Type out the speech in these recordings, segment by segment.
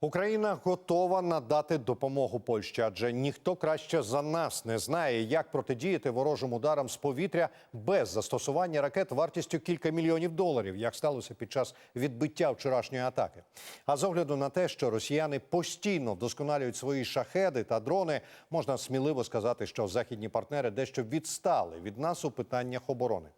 Україна готова надати допомогу Польщі, адже ніхто краще за нас не знає, як протидіяти ворожим ударам з повітря без застосування ракет вартістю кілька мільйонів доларів, як сталося під час відбиття вчорашньої атаки. А з огляду на те, що росіяни постійно вдосконалюють свої шахеди та дрони, можна сміливо сказати, що західні партнери дещо відстали від нас у питаннях оборони.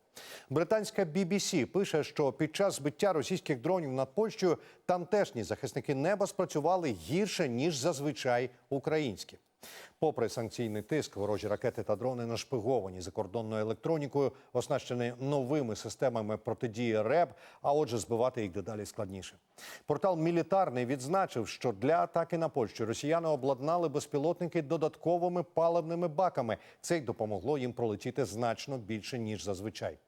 Британська BBC пише, що під час збиття російських дронів над Польщею тамтешні захисники неба спрацювали гірше ніж зазвичай українські. Попри санкційний тиск, ворожі ракети та дрони нашпиговані закордонною електронікою, оснащені новими системами протидії РЕБ, а отже, збивати їх дедалі складніше. Портал Мілітарний відзначив, що для атаки на Польщу росіяни обладнали безпілотники додатковими паливними баками. Це й допомогло їм пролетіти значно більше ніж зазвичай.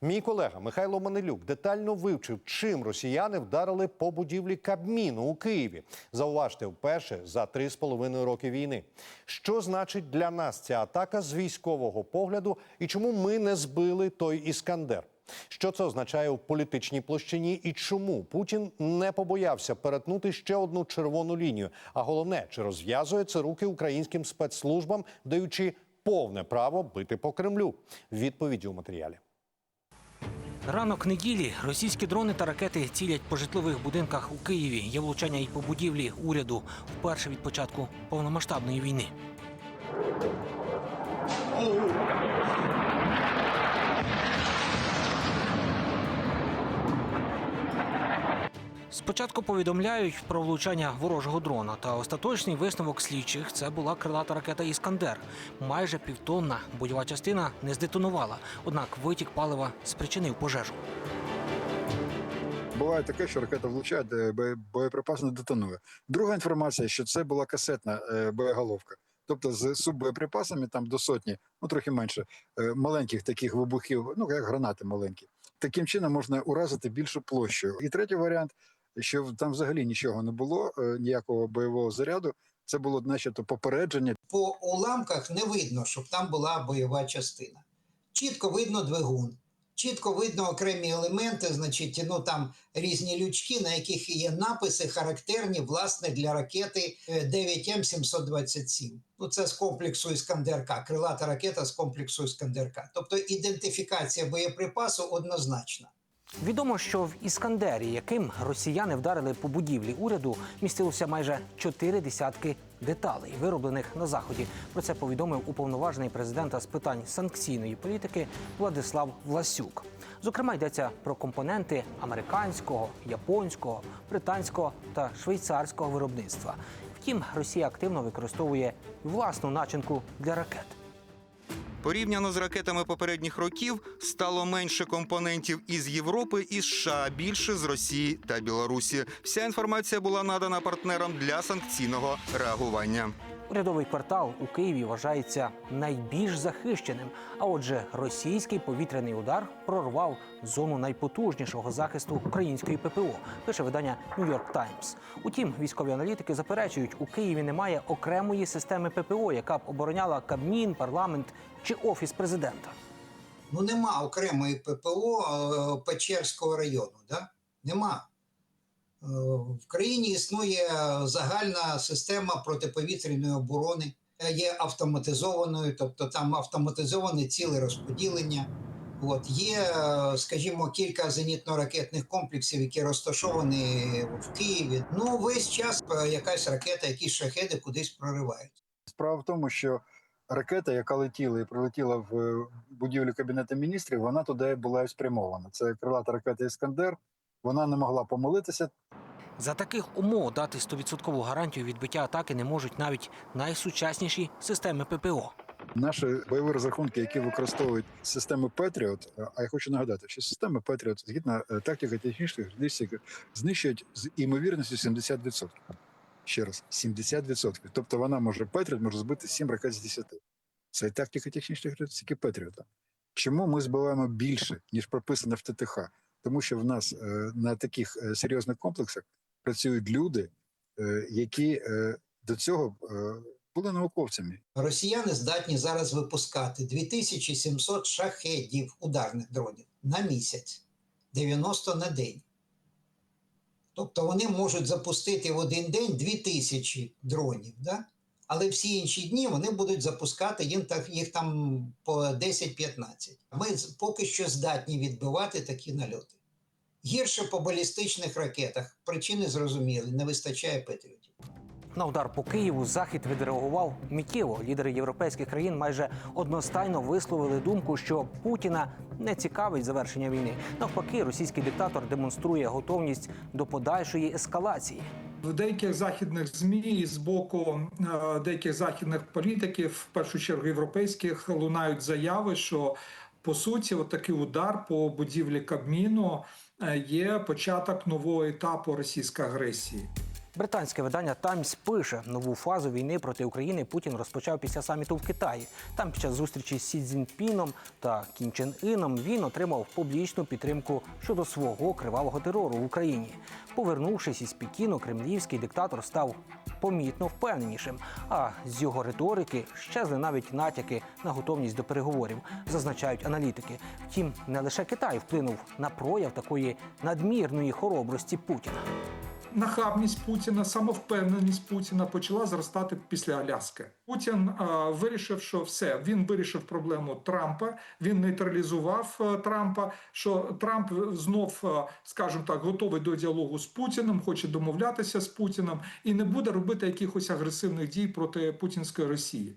Мій колега Михайло Манилюк детально вивчив, чим росіяни вдарили по будівлі Кабміну у Києві. Зауважте, вперше за три з половиною роки війни. Що значить для нас ця атака з військового погляду і чому ми не збили той іскандер? Що це означає в політичній площині і чому Путін не побоявся перетнути ще одну червону лінію? А головне, чи розв'язує це руки українським спецслужбам, даючи повне право бити по Кремлю? Відповіді у матеріалі. Ранок неділі російські дрони та ракети цілять по житлових будинках у Києві. Є влучання і по будівлі уряду вперше від початку повномасштабної війни. Спочатку повідомляють про влучання ворожого дрона, та остаточний висновок слідчих це була крилата ракета Іскандер. Майже півтонна бойова частина не здетонувала, однак витік палива спричинив пожежу. Буває таке, що ракета влучає, де бо- боєприпас не детонує. Друга інформація, що це була касетна е, боєголовка. Тобто з суббоєприпасами там до сотні, ну трохи менше, е, маленьких таких вибухів, ну як гранати маленькі. Таким чином можна уразити більшу площу. І третій варіант, що там взагалі нічого не було, е, ніякого бойового заряду. Це було, начебто, попередження. по уламках не видно, щоб там була бойова частина. Чітко видно двигун, чітко видно окремі елементи, значить, ну там різні лючки, на яких є написи, характерні власне для ракети е, 9М727. Ну, це з комплексу Іскандер-К, крилата ракета з комплексу Іскандер-К. Тобто ідентифікація боєприпасу однозначна. Відомо, що в Іскандері, яким росіяни вдарили по будівлі уряду, містилося майже чотири десятки деталей, вироблених на заході. Про це повідомив уповноважений президента з питань санкційної політики Владислав Власюк. Зокрема, йдеться про компоненти американського, японського, британського та швейцарського виробництва. Втім, Росія активно використовує власну начинку для ракет. Порівняно з ракетами попередніх років стало менше компонентів із Європи і США, більше з Росії та Білорусі. Вся інформація була надана партнерам для санкційного реагування. Урядовий квартал у Києві вважається найбільш захищеним. А отже, російський повітряний удар прорвав зону найпотужнішого захисту української ППО. Пише видання New York Times. Утім, військові аналітики заперечують, у Києві немає окремої системи ППО, яка б обороняла Кабмін, парламент чи офіс президента. Ну, нема окремої ППО е, Печерського району. Да? Нема. Е, В країні існує загальна система протиповітряної оборони, е, є автоматизованою, тобто там автоматизоване ціле розподілення. От є, е, скажімо, кілька зенітно-ракетних комплексів, які розташовані в Києві. Ну, весь час якась ракета, якісь шахеди кудись проривають. Справа в тому, що ракета, яка летіла і прилетіла в будівлю Кабінету міністрів, вона туди була спрямована. Це крилата ракета Іскандер. Вона не могла помилитися. За таких умов дати 100% гарантію відбиття атаки не можуть навіть найсучасніші системи ППО. Наші бойові розрахунки, які використовують системи Patriot, е, а я хочу нагадати, що системи Patriot, згідно е, тактики технічних характеристик, знищують з імовірністю 70%. Ще раз, 70%. Тобто вона може Patriot може збити 7 ракет з 10. Це тактика технічних характеристики Patriot. Чому ми збиваємо більше, ніж прописано в ТТХ? Тому що в нас е, на таких е, серйозних комплексах працюють люди, е, які до цього були науковцями. Росіяни здатні зараз випускати 2700 шахедів ударних дронів на місяць, 90 на день. Тобто вони можуть запустити в один день 2000 дронів, да? Але всі інші дні вони будуть запускати їх там по 10-15. Ми поки що здатні відбивати такі нальоти. Гірше по балістичних ракетах. Причини зрозуміли, не вистачає патріотів. На удар по Києву захід відреагував миттєво. Лідери європейських країн майже одностайно висловили думку, що Путіна не цікавить завершення війни. Навпаки, російський диктатор демонструє готовність до подальшої ескалації. В деяких західних змі і з боку е, деяких західних політиків, в першу чергу європейських, лунають заяви, що по суті, от такий удар по будівлі Кабміну е, є початок нового етапу російської агресії. Британське видання Таймс пише, нову фазу війни проти України Путін розпочав після саміту в Китаї. Там під час зустрічі з Сі Цзіньпіном та Кім Чен Іном він отримав публічну підтримку щодо свого кривавого терору в Україні. Повернувшись із Пекіну, кремлівський диктатор став помітно впевненішим. А з його риторики щезли навіть натяки на готовність до переговорів, зазначають аналітики. Втім, не лише Китай вплинув на прояв такої надмірної хоробрості Путіна. Нахабність Путіна, самовпевненість Путіна почала зростати після Аляски. Путін е, вирішив, що все він вирішив проблему Трампа. Він нейтралізував е, Трампа. Що Трамп знов, е, скажімо так, готовий до діалогу з Путіним, хоче домовлятися з Путіним і не буде робити якихось агресивних дій проти путінської Росії.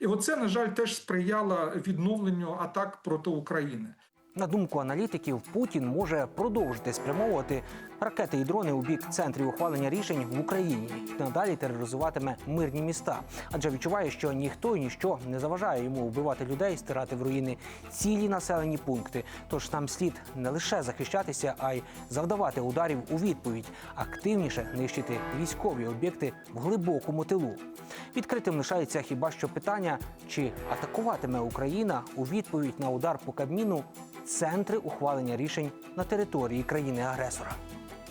І оце, на жаль, теж сприяло відновленню атак проти України. На думку аналітиків, Путін може продовжити спрямовувати ракети і дрони у бік центрів ухвалення рішень в Україні і надалі тероризуватиме мирні міста, адже відчуває, що ніхто і ніщо не заважає йому вбивати людей, стирати в руїни цілі населені пункти. Тож нам слід не лише захищатися, а й завдавати ударів у відповідь, активніше нищити військові об'єкти в глибокому тилу. Відкритим лишається хіба що питання, чи атакуватиме Україна у відповідь на удар по Кабміну центри ухвалення рішень на території країни-агресора.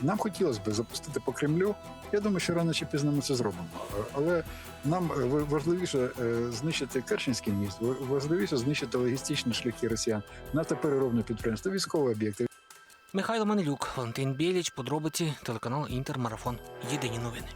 Нам хотілося б запустити по Кремлю. Я думаю, що рано чи пізно ми це зробимо. Але нам е, важливіше е, знищити Керченський міст, важливіше знищити логістичні шляхи росіян, нафтопереробне підприємство, військові об'єкти. Михайло Манилюк, Валентин Біліч, подробиці, телеканал Інтермарафон. Єдині новини.